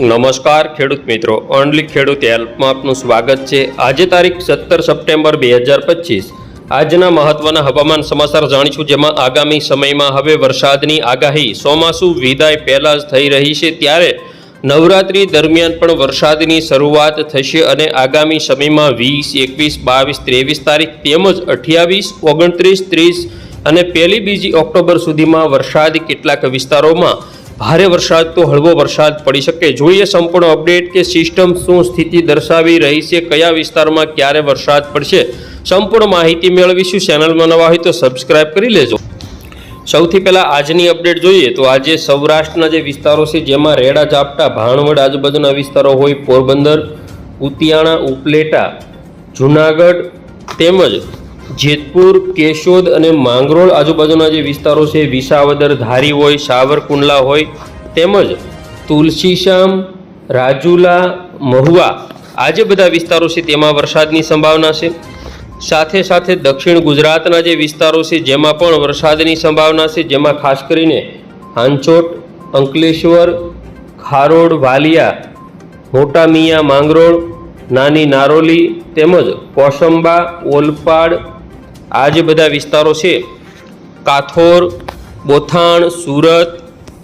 નમસ્કાર ખેડૂત મિત્રો, ઓનલી ખેડૂત હેલ્પમાં આપનું સ્વાગત છે. આજે તારીખ સત્તર સપ્ટેમ્બર બે હજાર પચીસ. આજના મહત્વના હવામાન સમાચાર જાણીશું, જેમાં આગામી સમયમાં હવે વરસાદની આગાહી. ચોમાસુ વિદાય પહેલાં જ થઈ રહી છે, ત્યારે નવરાત્રી દરમિયાન પણ વરસાદની શરૂઆત થશે અને આગામી સમયમાં વીસ, એકવીસ, બાવીસ, ત્રેવીસ તારીખ તેમજ અઠ્યાવીસ, ઓગણત્રીસ, ત્રીસ અને પહેલી બીજી ઓક્ટોબર સુધીમાં વરસાદ કેટલાક વિસ્તારોમાં ભારે વરસાદ તો હળવો વરસાદ પડી શકે. જોઈએ સંપૂર્ણ અપડેટ કે સિસ્ટમ શું સ્થિતિ દર્શાવી રહી છે, કયા વિસ્તારમાં ક્યારે વરસાદ પડશે. સંપૂર્ણ માહિતી મેળવીશું ચેનલમાં નવા હોય તો સબસ્ક્રાઇબ કરી લેજો. સૌથી પહેલાં આજની અપડેટ જોઈએ તો આજે સૌરાષ્ટ્રના જે વિસ્તારો છે, જેમાં રેડા, ઝાપટા, ભાણવડ, આજુબાજુના વિસ્તારો હોય, પોરબંદર, ઉતિયાણા, ઉપલેટા, જુનાગઢ તેમજ જેતપુર, કેશોદ અને માંગરોળ આજુબાજુના જે વિસ્તારો છે, વિસાવદર, ધારી હોય, સાવરકુંડલા હોય, તેમજ તુલસીશ્યામ રાજુલા, મહુવા, આ જે બધા વિસ્તારો છે, તેમાં વરસાદની સંભાવના છે. સાથે સાથે દક્ષિણ ગુજરાતના જે વિસ્તારો છે, જેમાં પણ વરસાદની સંભાવના છે, જેમાં ખાસ કરીને હાંચોટ, અંકલેશ્વર, ખારોડ, વાલિયા મોટા મિયા માંગરોળ, નાની નારોલી, તેમજ કોસંબા ઓલપાડ આ જે બધા વિસ્તારો છે, કાથોર, બોથાણ, સુરત,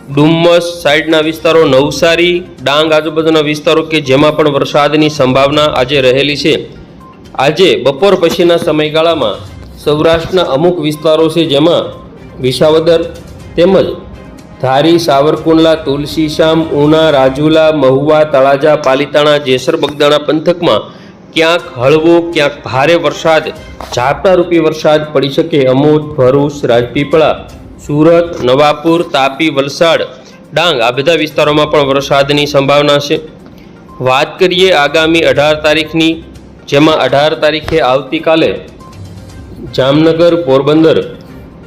ડુમ્મસ સાઈડના વિસ્તારો, નવસારી, ડાંગ આજુબાજુના વિસ્તારો કે જેમાં પણ વરસાદની સંભાવના આજે રહેલી છે. આજે બપોર પછીના સમયગાળામાં સૌરાષ્ટ્રના અમુક વિસ્તારો છે જેમાં વિસાવદર તેમજ ધારી, સાવરકુંડલા, તુલસીશામ, ઉના, રાજુલા, મહુવા, તળાજા, પાલીતાણા, જેસર, બગદાણા પંથકમાં ક્યાંક હળવો, ક્યાંક ભારે વરસાદ, ઝાપટારૂપી વરસાદ પડી શકે અમોદ, ભરૂચ, રાજપીપળા, સુરત, નવાપુર, તાપી, વલસાડ, ડાંગ આ બધા વિસ્તારોમાં પણ વરસાદની સંભાવના છે. વાત કરીએ આગામી અઢાર તારીખની, જેમાં અઢાર તારીખે આવતીકાલે જામનગર, પોરબંદર,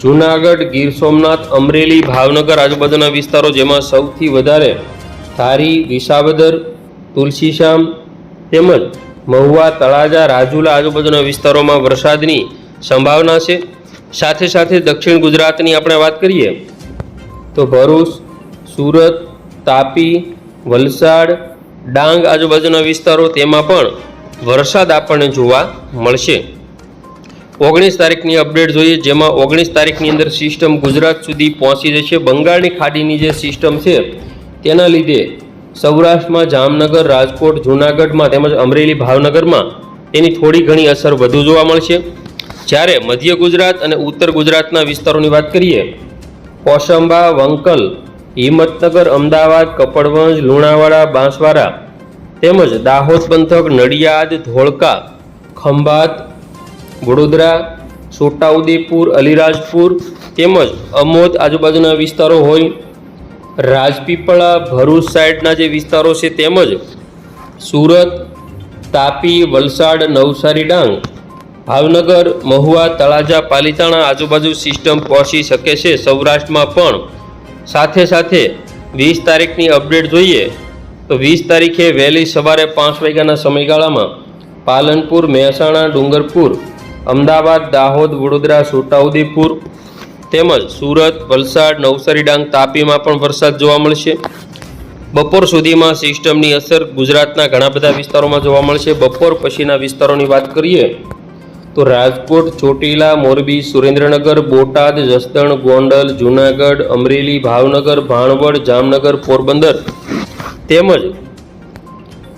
જૂનાગઢ, ગીર સોમનાથ, અમરેલી, ભાવનગર આજુબાજુના વિસ્તારો જેમાં સૌથી વધારે ધારી, વિસાવદર તુલસીશ્યામ તેમજ મહુવા, તળાજા, રાજુલા આજુબાજુના વિસ્તારોમાં વરસાદની સંભાવના છે. સાથે સાથે દક્ષિણ ગુજરાતની આપણે વાત કરીએ તો ભરૂચ, સુરત, તાપી, વલસાડ, ડાંગ આજુબાજુના વિસ્તારો તેમાં પણ વરસાદ આપણને જોવા મળશે. ઓગણીસ તારીખની અપડેટ જોઈએ, જેમાં ઓગણીસ તારીખની અંદર સિસ્ટમ ગુજરાત સુધી પહોંચી જશે. બંગાળની ખાડીની જે સિસ્ટમ છે, તેના લીધે સૌરાષ્ટ્રમાં જામનગર, રાજકોટ, જૂનાગઢમાં તેમજ અમરેલી, ભાવનગરમાં તેની થોડી ઘણી અસર વધુ જોવા મળશે. જ્યારે મધ્ય ગુજરાત અને ઉત્તર ગુજરાતના વિસ્તારોની વાત કરીએ, કોસંબા, વંકલ, હિંમતનગર, અમદાવાદ, કપડવંજ, લુણાવાડા, બાંસવાડા તેમજ દાહોદ પંથક, નડિયાદ, ધોળકા, ખંભાત, વડોદરા, છોટાઉદેપુર, અલીરાજપુર તેમજ અમોદ આજુબાજુના વિસ્તારો હોય રાજપીપળા ભરૂચ સાઈડના જે વિસ્તારો છે તેમજ સુરત, તાપી, વલસાડ, નવસારી ડાંગ, ભાવનગર, મહુવા, તળાજા, પાલીતાણા આજુબાજુ સિસ્ટમ પહોંચી શકે છે. સૌરાષ્ટ્રમાં પણ સાથે સાથે વીસ તારીખની અપડેટ જોઈએ તો વીસ તારીખે વહેલી સવારે પાંચ વાગ્યાના સમયગાળામાં પાલનપુર, મહેસાણા, ડુંગરપુર, અમદાવાદ, દાહોદ, વડોદરા, છોટાઉદેપુર તેમજ સુરત, વલસાડ, નવસારી ડાંગ, તાપીમાં પણ વરસાદ જોવા મળશે. બપોર સુધીમાં સિસ્ટમની અસર ગુજરાતના ઘણા બધા વિસ્તારોમાં જોવા મળશે. બપોર પછીના વિસ્તારોની વાત કરીએ તો રાજકોટ, ચોટીલા, મોરબી, સુરેન્દ્રનગર, બોટાદ, જસદણ, ગોંડલ, જૂનાગઢ, અમરેલી, ભાવનગર, ભાણવડ, જામનગર, પોરબંદર તેમજ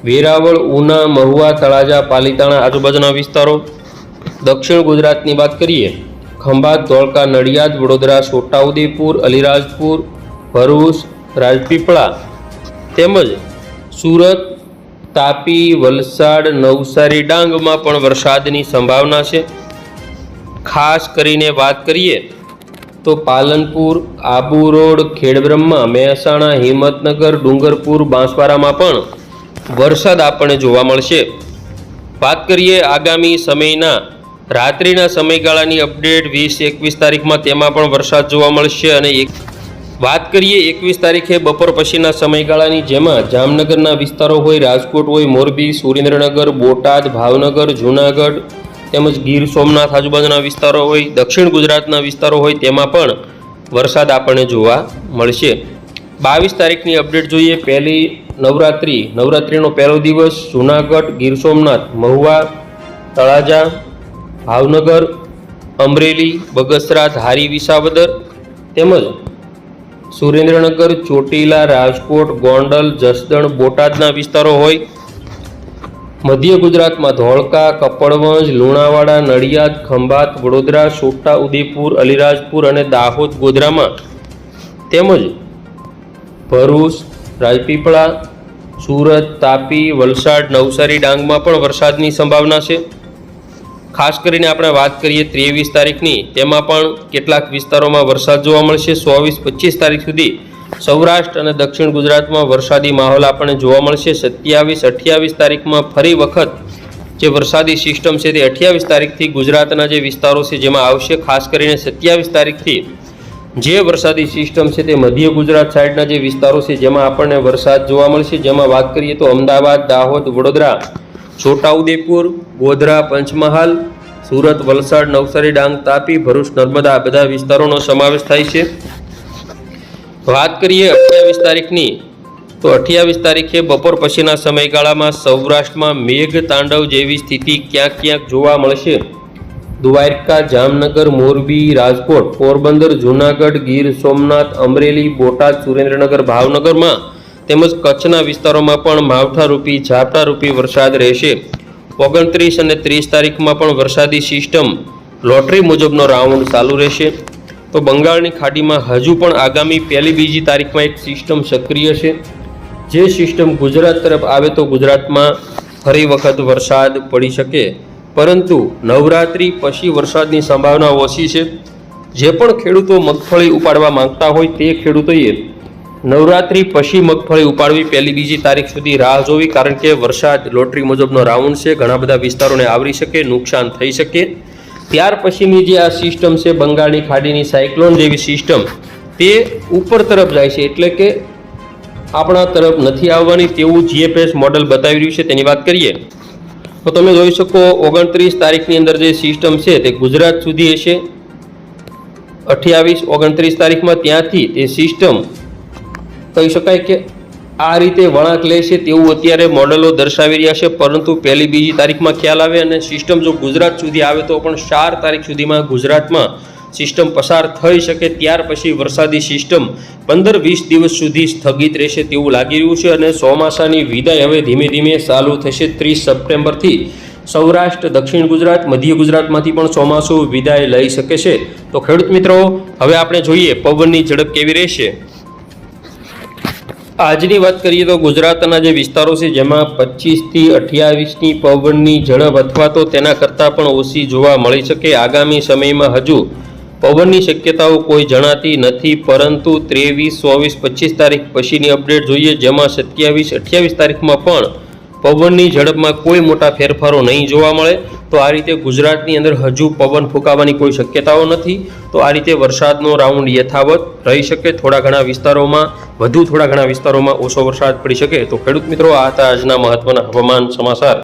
વેરાવળ, ઉના, મહુવા, તળાજા, પાલીતાણા આજુબાજુના વિસ્તારો. દક્ષિણ ગુજરાતની વાત કરીએ ખંભાત ધોળકા, નડિયાદ, વડોદરા, છોટાઉદેપુર, અલીરાજપુર, ભરૂચ, રાજપીપળા તેમજ સુરત, તાપી, વલસાડ, નવસારી ડાંગમાં પણ વરસાદની સંભાવના છે. ખાસ કરીને વાત કરીએ તો પાલનપુર, આબુ રોડ, ખેડબ્રહ્મા, મહેસાણા, હિંમતનગર, ડુંગરપુર, બાંસવાડામાં પણ વરસાદ આપણને જોવા મળશે. વાત કરીએ આગામી સમયના રાત્રિના સમયગાળાની અપડેટ વીસ એકવીસ તારીખમાં તેમાં પણ વરસાદ જોવા મળશે અને એક વાત કરીએ એકવીસ તારીખે બપોર પછીના સમયગાળાની જેમાં જામનગરના વિસ્તારો હોય રાજકોટ હોય મોરબી, સુરેન્દ્રનગર, બોટાદ, ભાવનગર, જૂનાગઢ તેમજ ગીર સોમનાથ આજુબાજુના વિસ્તારો હોય, દક્ષિણ ગુજરાતના વિસ્તારો હોય તેમાં પણ વરસાદ આપણને જોવા મળશે. બાવીસ તારીખની અપડેટ જોઈએ. પહેલી નવરાત્રિ, નવરાત્રિનો પહેલો દિવસ જૂનાગઢ, ગીર સોમનાથ, મહુવા, તળાજા ભાવનગર, અમરેલી બગસરા ધારી વિસાવદર તેમજ સુરેન્દ્રનગર, ચોટીલા, રાજકોટ, ગોંડલ, જસદણ, બોટાદના વિસ્તારો હોય. મધ્ય ગુજરાતમાં ધોળકા, કપડવંજ, લુણાવાડા, નડિયાદ, ખંભાત, વડોદરા, છોટા ઉદેપુર, અલીરાજપુર અને દાહોદ, ગોધરામાં તેમજ ભરૂચ, રાજપીપળા, સુરત, તાપી, વલસાડ, નવસારી, ડાંગમાં પણ વરસાદની સંભાવના છે. ખાસ કરીને આપણે વાત કરીએ ત્રેવીસ તારીખની, તેમાં પણ કેટલાક વિસ્તારોમાં વરસાદ જોવા મળશે. ચોવીસ, પચીસ તારીખ સુધી સૌરાષ્ટ્ર અને દક્ષિણ ગુજરાતમાં વરસાદી માહોલ આપણને જોવા મળશે. સત્યાવીસ, અઠ્યાવીસ તારીખમાં ફરી વખત જે વરસાદી સિસ્ટમ છે તે અઠ્યાવીસ તારીખથી ગુજરાતના જે વિસ્તારો છે જેમાં આવશે, ખાસ કરીને સત્યાવીસ તારીખથી જે વરસાદી સિસ્ટમ છે તે મધ્ય ગુજરાત સાઈડના જે વિસ્તારો છે જેમાં આપણને વરસાદ જોવા મળશે. જેમાં વાત કરીએ તો અમદાવાદ, દાહોદ, વડોદરા છોટાઉદેપુર, ગોધરા, પંચમહાલ, સુરત, વલસાડ, નવસારી, ડાંગ, તાપી, ભરૂચ, નર્મદા, આ બધા વિસ્તારોનો સમાવેશ થાય છે. વાત કરીએ અઠ્યાવીસ તારીખની, તો અઠ્યાવીસ તારીખે બપોર પછીના સમયગાળામાં સૌરાષ્ટ્રમાં મેઘ તાંડવ જેવી સ્થિતિ ક્યાંક ક્યાંક જોવા મળશે. દ્વારકા, જામનગર, મોરબી, રાજકોટ, પોરબંદર, જૂનાગઢ, ગીર સોમનાથ, અમરેલી, બોટાદ, સુરેન્દ્રનગર, ભાવનગરમાં તેમજ કચ્છના વિસ્તારોમાં પણ માવઠારૂપી, ઝાપટારૂપી વરસાદ રહેશે. ઓગણત્રીસ અને ત્રીસ તારીખમાં પણ વરસાદી સિસ્ટમ લોટરી મુજબનો રાઉન્ડ ચાલુ રહેશે. તો બંગાળની ખાડીમાં હજુ પણ આગામી પહેલી બીજી તારીખમાં એક સિસ્ટમ સક્રિય છે. જે સિસ્ટમ ગુજરાત તરફ આવે તો ગુજરાતમાં ફરી વખત વરસાદ પડી શકે. પરંતુ નવરાત્રિ પછી વરસાદની સંભાવના ઓછી છે. જે પણ ખેડૂતો મગફળી ઉપાડવા માંગતા હોય તે ખેડૂતોએ નવરાત્રિ પછી મગફળી ઉપાડવી પહેલી બીજી તારીખ સુધી રાહ જોવી, કારણ કે વરસાદ લોટરી મુજબનો રાઉન્ડ છે. ઘણા બધા વિસ્તારોને આવરી શકે, નુકસાન થઈ શકે. ત્યાર પછીની જે આ સિસ્ટમ છે, બંગાળની ખાડીની સાયક્લોન જેવી સિસ્ટમ તે ઉપર તરફ જાય છે. એટલે કે આપણા તરફ નથી આવવાની તેવું જીએપીએસ મોડલ બતાવી રહ્યું છે. તેની વાત કરીએ, તો તમે જોઈ શકો ઓગણત્રીસ તારીખની અંદર જે સિસ્ટમ છે, તે ગુજરાત સુધી હશે. અઠ્યાવીસ, ઓગણત્રીસ તારીખમાં ત્યાંથી તે સિસ્ટમ કહી શકાય કે આ રીતે વળાંક લે છે તેવું અત્યારે મોડલો દર્શાવી રહ્યા છે. પરંતુ પહેલી બીજી તારીખમાં ખ્યાલ આવે અને સિસ્ટમ જો ગુજરાત સુધી આવે તો પણ ચાર તારીખ સુધીમાં ગુજરાતમાં સિસ્ટમ પસાર થઈ શકે. ત્યાર પછી વરસાદી સિસ્ટમ પંદર વીસ દિવસ સુધી સ્થગિત રહેશે તેવું લાગી રહ્યું છે અને ચોમાસાની વિદાય હવે ધીમે ધીમે ચાલુ થશે. ત્રીસ સપ્ટેમ્બરથી સૌરાષ્ટ્ર, દક્ષિણ ગુજરાત, મધ્ય ગુજરાતમાંથી પણ ચોમાસું વિદાય લઈ શકે છે. તો ખેડૂત મિત્રો, હવે આપણે જોઈએ પવનની ઝડપ કેવી રહેશે. આજની વાત કરીએ તો ગુજરાતના જે વિસ્તારો છે, જેમાં પચીસથી અઠ્યાવીસની પવનની ઝડપ અથવા તો તેના કરતાં પણ ઓછી જોવા મળી શકે. આગામી સમયમાં હજુ પવનની શક્યતાઓ કોઈ જણાતી નથી, પરંતુ ત્રેવીસ, ચોવીસ, પચીસ તારીખ પછીની અપડેટ જોઈએ, જેમાં સત્યાવીસ, અઠ્યાવીસ તારીખમાં પણ પવનની ઝડપમાં કોઈ મોટા ફેરફારો નહીં જોવા મળે, તો આ રીતે ગુજરાતની અંદર હજુ પવન ફૂંકાવાની કોઈ શક્યતાઓ નથી. તો આ રીતે વરસાદનો રાઉન્ડ યથાવત રહી શકે, થોડા ઘણા વિસ્તારોમાં, વધુ થોડા ઘણા વિસ્તારોમાં ઓછો વરસાદ પડી શકે. તો ખેડૂત મિત્રો, આ હતા આજના મહત્વના હવામાન સમાચાર.